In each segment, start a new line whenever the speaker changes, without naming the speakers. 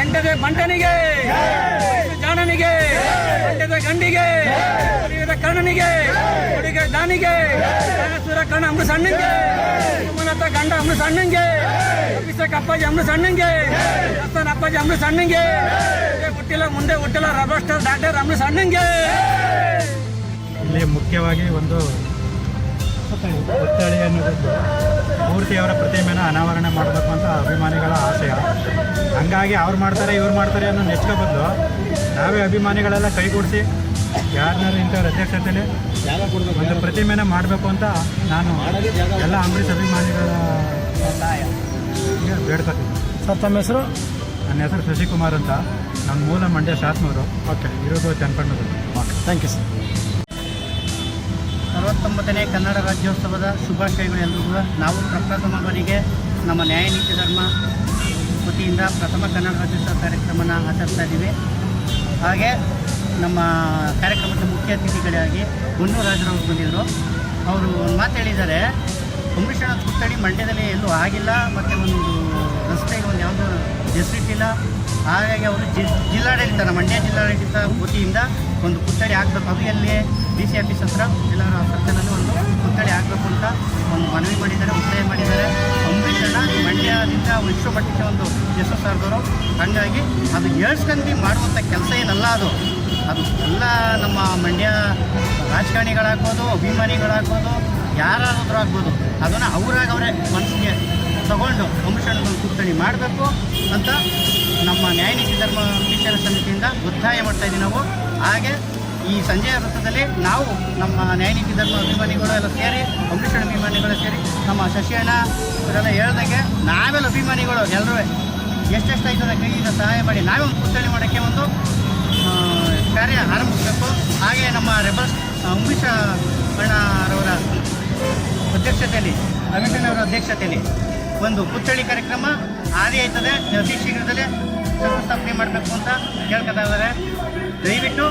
ಎಂಟದ ಬಂಟನಿಗೆ. ಜಾಣನಿಗೆ. ಎಂಟದ ಗಂಡಿಗೆ. ಕರ್ಣನಿಗೆ. ಹುಡುಗ ದಾನಿಗೆ. ಸುರ ಕರ್ಣ ಅಮೃತ ಸಣ್ಣಂಗೆ ಮನತ ಗಂಡ ಅಮ್ಮ ಸಣ್ಣಂಗೆ ಅಪ್ಪಾಜಿ ಅಮ್ಮ ಸಣ್ಣಂಗೆ ಅಪ್ಪನ ಅಪ್ಪಾಜಿ ಅಮ್ಮ ಸಣ್ಣಂಗೆ ಹುಟ್ಟಿಲ್ಲ ಮುಂದೆ ಹುಟ್ಟಿಲ್ಲ ರಬಸ್ಟರ್, ಡಾಕ್ಟರ್ ಅಮ್ಮ ಸಣ್ಣಂಗೆ
ಇಲ್ಲಿ ಮುಖ್ಯವಾಗಿ ಒಂದು ಪುತ್ಥಳಿ ಅನ್ನೋದು ಮೂರ್ತಿಯವರ ಪ್ರತಿಮೆನ ಅನಾವರಣ ಮಾಡಬೇಕು ಅಂತ ಅಭಿಮಾನಿಗಳ ಆಶಯ ಹಂಗಾಗಿ ಅವ್ರು ಮಾಡ್ತಾರೆ ಇವ್ರು ಮಾಡ್ತಾರೆ ಅನ್ನೋ ನೆಚ್ಕೊ ಬದಲು ನಾವೇ ಅಭಿಮಾನಿಗಳೆಲ್ಲ ಕೈಗೂಡಿಸಿ ಯಾರನ್ನಾರು ಇಂಥವ್ರ ಅಧ್ಯಕ್ಷತೆಯಲ್ಲಿ ಒಂದು ಪ್ರತಿಮೆನ ಮಾಡಬೇಕು ಅಂತ ನಾನು ಎಲ್ಲ ಅಂಬರೀಷ್ ಅಭಿಮಾನಿಗಳ ಬೇಡ್ಕೋತೀನಿ.
ಸರ್ ತಮ್ಮ ಹೆಸರು?
ನನ್ನ ಹೆಸರು ಶಶಿಕುಮಾರ್ ಅಂತ. ನಮ್ಮ ಮೂಲ ಮಂಡ್ಯ ಶಾಸನವರು ಓಕೆ. ಇರೋದು okay.
Thank you sir.
ಅರವತ್ತೊಂಬತ್ತನೇ Kannada ರಾಜ್ಯೋತ್ಸವದ ಶುಭಾಶಯಗಳು ಎಲ್ರಿಗೂ ನಾವು ಪ್ರಪ್ರಥಮ ಬಾರಿಗೆ ನಮ್ಮ ನ್ಯಾಯ ನೀತಿ ಧರ್ಮ ವತಿಯಿಂದ ಪ್ರಥಮ ಕನ್ನಡ ರಾಜ್ಯೋತ್ಸವ ಕಾರ್ಯಕ್ರಮನ ಆಚರಿಸ್ತಾ ಇದ್ದೀವಿ. ಹಾಗೆ ನಮ್ಮ ಕಾರ್ಯಕ್ರಮದ ಮುಖ್ಯ ಅತಿಥಿಗಳಾಗಿ ಮುನ್ನೂರು ರಾಜರವರು ಬಂದಿದ್ದರು. ಅವರು ಒಂದು ಮಾತು ಹೇಳಿದ್ದಾರೆ. ಕುಂಭೀಷಣ ಕುತ್ತಡಿ ಮಂಡ್ಯದಲ್ಲಿ ಎಲ್ಲೂ ಆಗಿಲ್ಲ, ಮತ್ತು ಒಂದು ರಸ್ತೆಗೆ ಒಂದು ಯಾವುದೂ ಹೆಸರಿಟ್ಟಿಲ್ಲ ಹಾಗಾಗಿ ಅವರು ಜಿ ಜಿಲ್ಲಾಡಳಿತ, ನಮ್ಮ ಮಂಡ್ಯ ಜಿಲ್ಲಾಡಳಿತ ವತಿಯಿಂದ ಒಂದು ಪುತ್ಥಳಿ ಆಗಬೇಕು. ಅದು ಎಲ್ಲಿ? ಡಿ ಸಿ ಆಫೀಸ್ ಹತ್ರ. ಎಲ್ಲರ ಸರ್ಕಲಲ್ಲಿ ಒಂದು ಪುತ್ಥಳಿ ಆಗಬೇಕು ಅಂತ ಒಂದು ಮನವಿ ಮಾಡಿದ್ದಾರೆ, ಒತ್ತಾಯ ಮಾಡಿದ್ದಾರೆ. ಅಂಬೇಡ್ಕರ್ನ ಮಂಡ್ಯದಿಂದ ವಿಶ್ವ ಮಟ್ಟಕ್ಕೆ ಒಂದು ಯಶಸ್ಸು ಸಾರಿದವರು ಹಂಗಾಗಿ ಅದು ಏಳ್ಸ್ಕಂಡು ಮಾಡುವಂಥ ಕೆಲಸ ಏನಲ್ಲ ಅದು. ಅದು ಎಲ್ಲ ನಮ್ಮ ಮಂಡ್ಯ ರಾಜಕಾರಣಿಗಳಾಗ್ಬೋದು, ಅಭಿಮಾನಿಗಳಾಗ್ಬೋದು, ಯಾರಾದ್ರೂ ಆಗ್ಬೋದು, ಅದನ್ನು ಅವರಾಗ ಅವರೇ ಮನಸ್ಸಿಗೆ ತಗೊಂಡು ಒಂದು ಪುತ್ಥಳಿ ಮಾಡಬೇಕು ಅಂತ ನಮ್ಮ ನ್ಯಾಯ ನೀತಿ ಧರ್ಮ ವಿಚಾರ ಸಮಿತಿಯಿಂದ ಒತ್ತಾಯ ಮಾಡ್ತಾ ಇದ್ದೀವಿ ನಾವು. ಹಾಗೆ ಈ ಸಂಜೆಯ ವೃತ್ತದಲ್ಲಿ ನಾವು ನಮ್ಮ ನ್ಯಾಯನೀತಿ ಧರ್ಮ ಅಭಿಮಾನಿಗಳು ಎಲ್ಲ ಸೇರಿ ಅಂಬರೀಷಣ ಅಭಿಮಾನಿಗಳು ಸೇರಿ, ನಮ್ಮ ಶಶಿಯಣ್ಣ ಇವರೆಲ್ಲ ಹೇಳ್ದಂಗೆ ನಾವೆಲ್ಲ ಅಭಿಮಾನಿಗಳು ಎಲ್ಲರೂ ಎಷ್ಟೆಷ್ಟು ಆಯ್ತದ ಕೈಯಿಂದ ಸಹಾಯ ಮಾಡಿ ನಾವೇ ಒಂದು ಪುತ್ಥಳಿ ಮಾಡೋಕ್ಕೆ ಒಂದು ಕಾರ್ಯ ಆರಂಭಿಸಬೇಕು. ಹಾಗೆ ನಮ್ಮ ರೆಬಲ್ಸ್ ಅಂಬರೀಷ ಅಣ್ಣರವರ ಅಧ್ಯಕ್ಷತೆಯಲ್ಲಿ ಅಮಿಷಣ್ಣವರ ಅಧ್ಯಕ್ಷತೆಯಲ್ಲಿ ಒಂದು ಪುತ್ಥಳಿ ಕಾರ್ಯಕ್ರಮ ಆದಿ ಆಯ್ತದೆ. ಅತಿ ಶೀಘ್ರದಲ್ಲೇ ಶಂಕುಸ್ಥಾಪನೆ ಮಾಡಬೇಕು ಅಂತ ಕೇಳ್ಕೊತಾ ಇದ್ದಾರೆ. ದಯವಿಟ್ಟು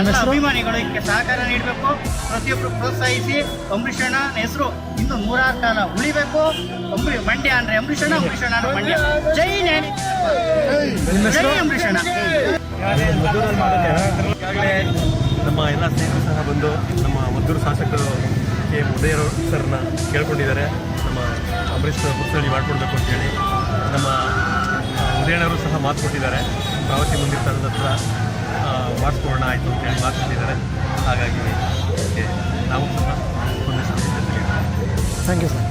ಎಲ್ಲ ಅಭಿಮಾನಿಗಳು ಇದಕ್ಕೆ ಸಹಕಾರ ನೀಡಬೇಕು. ಪ್ರತಿಯೊಬ್ಬರು ಪ್ರೋತ್ಸಾಹಿಸಿ. ಅಂಬರೀಷಣ್ಣ ಹೆಸರು ಇನ್ನು ನೂರಾರು ಕಾಲ ಉಳಿಬೇಕು. ಅಂಬರಿ ಮಂಡ್ಯ ಅಂದ್ರೆ ಅಂಬರೀಷಣ್ಣ ಅಂಬರೀಷಣ್ಣ ಅಂದ್ರೆ ಮಂಡ್ಯ. ಜೈ ಜೈ ಅಂಬರೀಷಣ್ಣ
ನಮ್ಮ ಎಲ್ಲ ಸ್ನೇಹಿತರು ಸಹ ಬಂದು ನಮ್ಮ ಮದ್ದೂರು ಶಾಸಕರು ಕೆ. ಎಂ ಉದಯರು ಸರ್ನ ಕೇಳ್ಕೊಂಡಿದ್ದಾರೆ. ನಮ್ಮ ಅಂಬರೀಷ್ ಪುಸ್ತಳಿ ಮಾಡಿಕೊಡ್ಬೇಕು ಅಂತೇಳಿ ನಮ್ಮ ಉದಯನವರು ಸಹ ಮಾತು ಕೊಟ್ಟಿದ್ದಾರೆ. ಪ್ರವಾಸಿ ಮಂದಿರ ಹತ್ರ. ಆ, ಮಾಡಿಸ್ಕೊಳ್ಳೋಣ ಆಯಿತು ಅಂತೇಳಿ ಹೇಳಿ ಕೊಟ್ಟಿದ್ದಾರೆ. ಹಾಗಾಗಿ ಓಕೆ ನಾವು ಸಹ
ಥ್ಯಾಂಕ್ ಯು ಸರ್